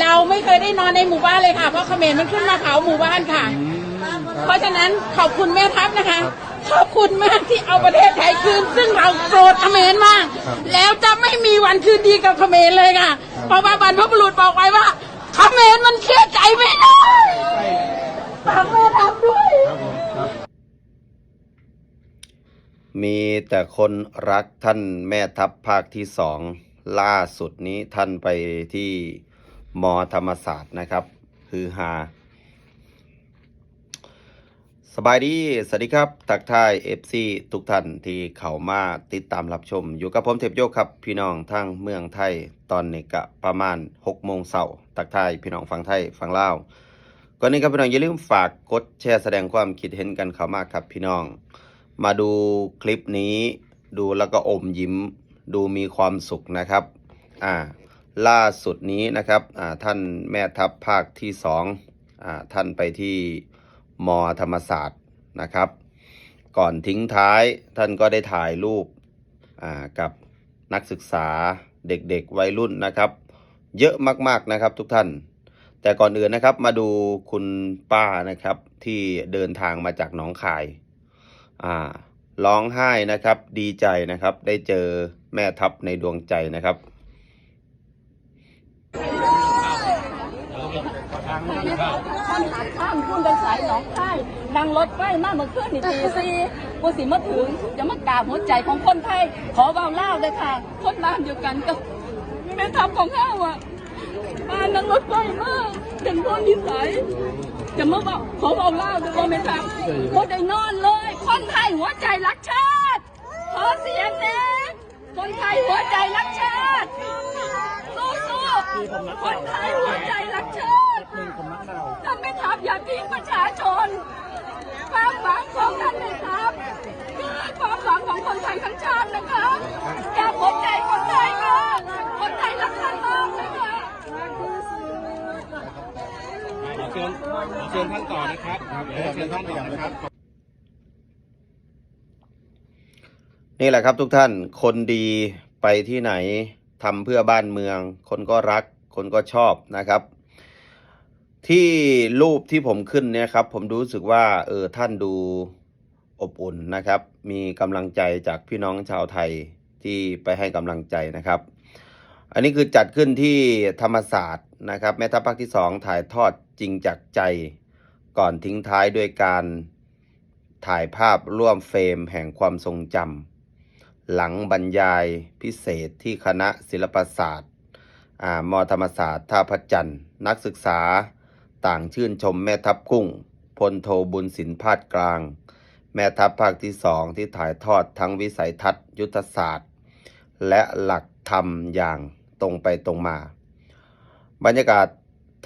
เราไม่เคยได้นอนในหมู่บ้านเลยค่ะ เพราะเขมรมันขึ้นมาเผาหมู่บ้านค่ะ เพราะฉะนั้นขอบคุณแม่ทัพนะคะ ขอบคุณมากที่เอาประเทศไทยคืน ซึ่งเราโกรธเขมรมาก แล้วจะไม่มีวันคืนดีกับเขมรเลยค่ะ เพราะว่าบรรพบุรุษบอกไว้ว่าเขมรมันเชื่อใจไม่ได้ฝากแม่ทัพด้วยมีแต่คนรักท่านแม่ทัพภาคที่สองล่าสุดนี้ท่านไปที่ มอธรรมศาสตร์นะครับฮือฮาสบายดี สวัสดีครับตักทาย FC ทุกท่านที่เข้ามาติดตามรับชม อยู่กับผมเทพโยกครับ พี่น้องทั้งเมืองไทยตอนนี้กะประมาณ6โมงเช้าตักทายพี่น้องฟังไทยฟังลาวก่อนนี้ครับพี่น้องอย่าลืมฝากกดแชร์แสดงความคิดเห็นกันเข้ามาครับพี่น้อง มาดูคลิปนี้ดูแล้วก็อมยิ้มดูมีความสุขนะครับ อ่า ล่าสุดนี้นะครับท่านแม่ทัพภาคที่สองอท่านไปที่มอธรรมศาสตร์นะครับ ก่อนทิ้งท้ายท่านก็ได้ถ่ายรูปกับนักศึกษาเด็กๆวัยรุ่นนะครับ เยอะมากๆนะครับทุกท่าน แต่ก่อนอื่นนะครับมาดูคุณป้านะครับที่เดินทางมาจากหนองคายร้องไห้นะครับดีใจนะครับได้เจอแม่ทัพในดวงใจนะครับ ท่านหาข้ามคุณเป็นสายหนองคายนั่งรถไฟมากเมื่อคืนนี่ตีสี่กูสิมาถึงจะมากราบหัวใจของคนไทยขอเบาเล่าเลยค่ะ คนบ้านเดียวกันกับแม่ทัพของข้าวอะมานั่งรถไฟมากเป็นคนนิสัยจะมาบอกขอเบาเล่าเลยว่าแม่ทัพก็ได้นอนเลย คนไทยหัวใจรักชาติขอเสียงแน่คนไทยหัวใจรักชาติสู้ๆคนไทยหัวใจรักชาติท่านไม่ ทำอย่าทิ้งประชาชน ความหวังของท่านไม่ทำคือความหวังของคนไทยทั้งชาตินะคะอย่าพบใจคนไทยค่ะ คนไทยรักท่านมากเลยค่ะขอเชิญขอเชิญท่านต่อนะครับเดี๋ยวเชิญท่านต่อนะครับ นี่แหละครับทุกท่าน คนดีไปที่ไหนทำเพื่อบ้านเมือง คนก็รัก คนก็ชอบนะครับ ที่รูปที่ผมขึ้นเนี่ยครับ ผมรู้สึกว่าเออท่านดูอบอุ่นนะครับ มีกำลังใจจากพี่น้องชาวไทยที่ไปให้กำลังใจนะครับ อันนี้คือจัดขึ้นที่ธรรมศาสตร์นะครับแม่ทัพภาคที่สองถ่ายทอดจริงจากใจ ก่อนทิ้งท้ายด้วยการถ่ายภาพร่วมเฟรมแห่งความทรงจำหลังบรรยายพิเศษที่คณะศิลปศาสตร์อ่ามอธรรมศาสตร์ท่าพระจันทร์นักศึกษา ต่างชื่นชมแม่ทัพกุ้งพลโทบุญสินพาดกลาง แม่ทัพภาคที่สองที่ถ่ายทอดทั้งวิสัยทัศน์ยุทธศาสตร์ และหลักธรรมอย่างตรงไปตรงมา บรรยากาศ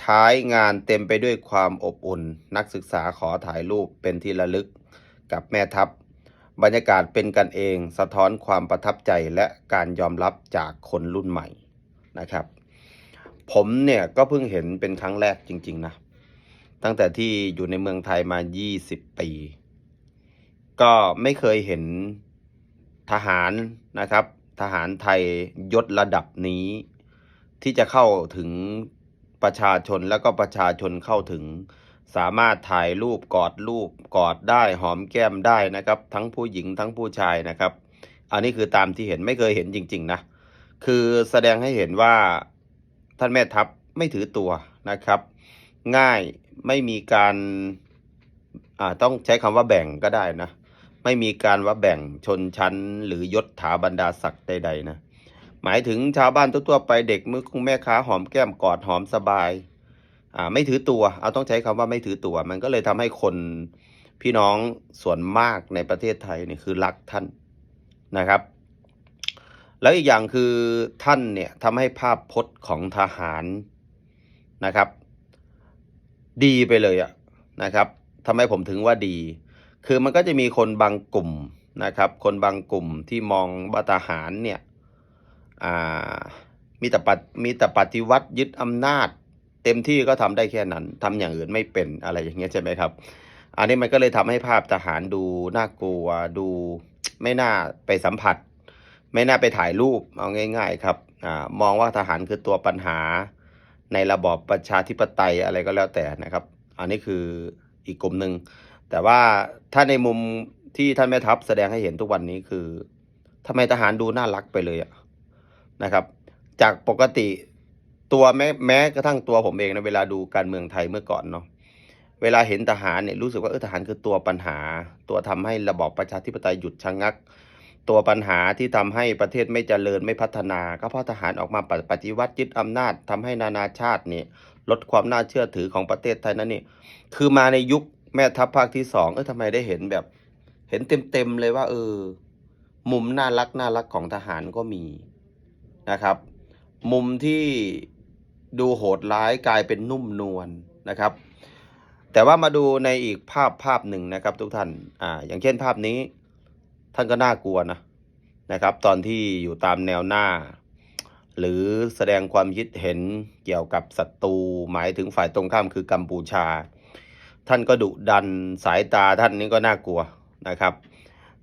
ท้ายงานเต็มไปด้วยความอบอุ่น นักศึกษาขอถ่ายรูปเป็นที่ระลึกกับแม่ทัพ บรรยากาศเป็นกันเองสะท้อนความประทับใจและการยอมรับจากคนรุ่นใหม่นะครับ ผมเนี่ยก็เพิ่งเห็นเป็นครั้งแรกจริง ๆ นะ ตั้งแต่ที่อยู่ในเมืองไทยมา 20 ปี ก็ไม่เคยเห็นทหารนะครับ ทหารไทยยศระดับนี้ ที่จะเข้าถึงประชาชนแล้วก็ประชาชนเข้าถึง สามารถถ่ายรูปกอดรูปกอดได้หอมแก้มได้นะครับ ทั้งผู้หญิงทั้งผู้ชายนะครับ อันนี้คือตามที่เห็นไม่เคยเห็นจริง ๆ นะ คือแสดงให้เห็นว่าท่านแม่ทัพไม่ถือตัวนะครับ ง่ายไม่มีการอ่าต้องใช้คำว่าแบ่งก็ได้นะ ไม่มีการว่าแบ่งชนชั้น หรือยศถาบรรดาศักดิ์ใดๆนะหมายถึงชาวบ้านทั่วๆไปเด็กมือคงแม่ค้าหอมแก้มกอดหอมสบายอ่าไม่ถือตัวเอาต้องใช้คำว่าไม่ถือตัว มันก็เลยทำให้คนพี่น้องส่วนมากในประเทศไทยเนี่ยคือรักท่านนะครับ แล้วอีกอย่างคือท่านเนี่ยทำให้ภาพพจน์ของทหารนะครับ ดีไปเลยอะนะครับทำไมผมถึงว่าดี คือมันก็จะมีคนบางกลุ่มนะครับ คนบางกลุ่มที่มองว่าทหารเนี่ยมีแต่ปฏิมีแต่ปฏิวัติยึดอำนาจ เต็มที่ก็ทำได้แค่นั้นทำอย่างอื่นไม่เป็นอะไรอย่างเงี้ยใช่ไหมครับ อันนี้มันก็เลยทำให้ภาพทหารดูน่ากลัวดูไม่น่าไปสัมผัส ไม่น่าไปถ่ายรูปเอาง่าย ๆ ครับอมองว่าทหารคือตัวปัญหา ในระบอบประชาธิปไตยอะไรก็แล้วแต่นะครับ อันนี้คืออีกกลุ่มหนึ่งแต่ว่าถ้าในมุมที่ท่านแม่ทัพแสดงให้เห็นทุกวันนี้คือทำไมทหารดูน่ารักไปเลยอะนะครับ จากปกติตัวแม้แม้กระทั่งตัวผมเองนะเวลาดูการเมืองไทยเมื่อก่อนเนาะเวลาเห็นทหารเนี่ยรู้สึกว่าเออทหารคือตัวปัญหา ตัวทำให้ระบอบประชาธิปไตยหยุดชะงัก ตัวปัญหาที่ทำให้ประเทศไม่เจริญไม่พัฒนา ก็เพราะทหารออกมาปฏิวัติยึดอำนาจทำให้นานาชาตินี่ลดความน่าเชื่อถือของประเทศไทยนั่นนี่คือมาในยุคแม่ทัพภาคที่สองเออทำไมได้เห็นแบบ เห็นเต็มๆเลยว่า เออ มุมน่ารักน่ารักของทหารก็มีนะครับ มุมที่ดูโหดร้ายกลายเป็นนุ่มนวลนะครับ แต่ว่ามาดูในอีกภาพภาพหนึ่งนะครับทุกท่านอ่าอย่างเช่นภาพนี้ ท่านก็น่ากลัวนะนะครับ ตอนที่อยู่ตามแนวหน้า หรือแสดงความคิดเห็นเกี่ยวกับศัตรูหมายถึงฝ่ายตรงข้ามคือกัมพูชา ท่านก็ดุดันสายตาท่านนี้ก็น่ากลัวนะครับ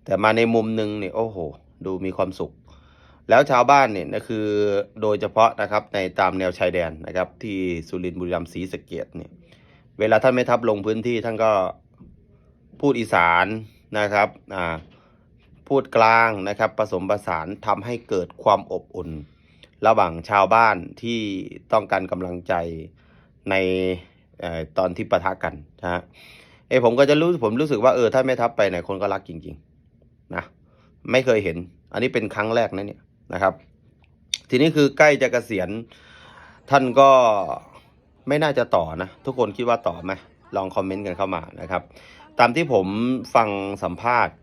แต่มาในมุมหนึ่งเนี่ยโอ้โห ดูมีความสุข แล้วชาวบ้านเนี่ยนะคือโดยเฉพาะนะครับในตามแนวชายแดนนะครับ ที่สุรินทร์บุรีรัมย์ศรีสะเกดเนี่ยเวลาท่านไม่ทัพลงพื้นที่ท่านก็พูดอีสานนะครับอ่า พูดกลางนะครับ ผสมผสานทำให้เกิดความอบอุ่น ระหว่างชาวบ้านที่ต้องการกำลังใจในออตอนที่ปะทะกันนะฮะเอผมก็จะรู้ผมรู้สึกว่าเออถ้าไม่ทัพไปไหนคนก็รักจริง ๆ นะ ไม่เคยเห็น อันนี้เป็นครั้งแรกนะเนี่ยนะครับ ทีนี้คือใกล้จะเกษียณท่านก็ไม่น่าจะต่อนะ ทุกคนคิดว่าต่อไหมลองคอมเมนต์กันเข้ามานะครับ ตามที่ผมฟังสัมภาษณ์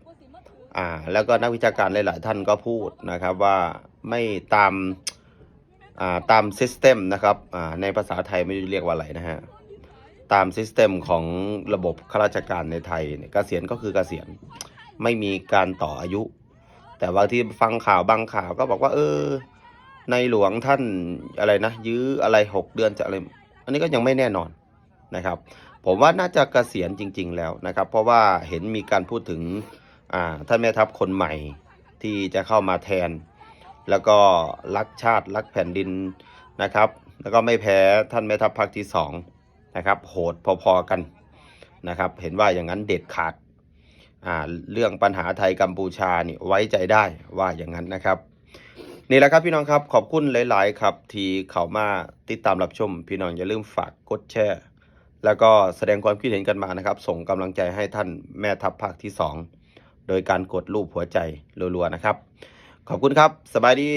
อ่าแล้วก็นักวิชาการหลาย ๆ ท่านก็พูดนะครับว่าไม่ตามอ่าตามซิสเต็มนะครับอ่าในภาษาไทยไม่รู้เรียกว่าอะไรนะฮะตามซิสเต็มของระบบข้าราชการในไทยเนี่ยเกษียณก็คือเกษียณไม่มีการต่ออายุ แต่ว่าที่ฟังข่าวบางข่าวก็บอกว่า เออ ในหลวงท่านอะไรนะ ยื้ออะไรหกเดือนจะอะไร อันนี้ก็ยังไม่แน่นอนนะครับ ผมว่าน่าจะเกษียณจริง ๆ แล้วนะครับ เพราะว่าเห็นมีการพูดถึง ท่านแม่ทัพคนใหม่ที่จะเข้ามาแทน แล้วก็รักชาติรักแผ่นดินนะครับ แล้วก็ไม่แพ้ท่านแม่ทัพภาคที่สองนะครับโหดพอๆกันนะครับ เห็นว่าอย่างนั้นเด็ดขาดาเรื่องปัญหาไทยกัมพูชานี่ไว้ใจได้ว่าอย่างนั้นนะครับ นี่แหละครับพี่น้องครับขอบคุณหลาย ๆ ครับ ที่เข้ามาติดตามรับชม พี่น้องอย่าลืมฝากกดแชร์แล้วก็แสดงความคิดเห็นกันมานะครับ ส่งกำลังใจให้ท่านแม่ทัพภาคที่สอง โดยการกดรูปหัวใจรัวๆนะครับ ขอบคุณครับ สบายดี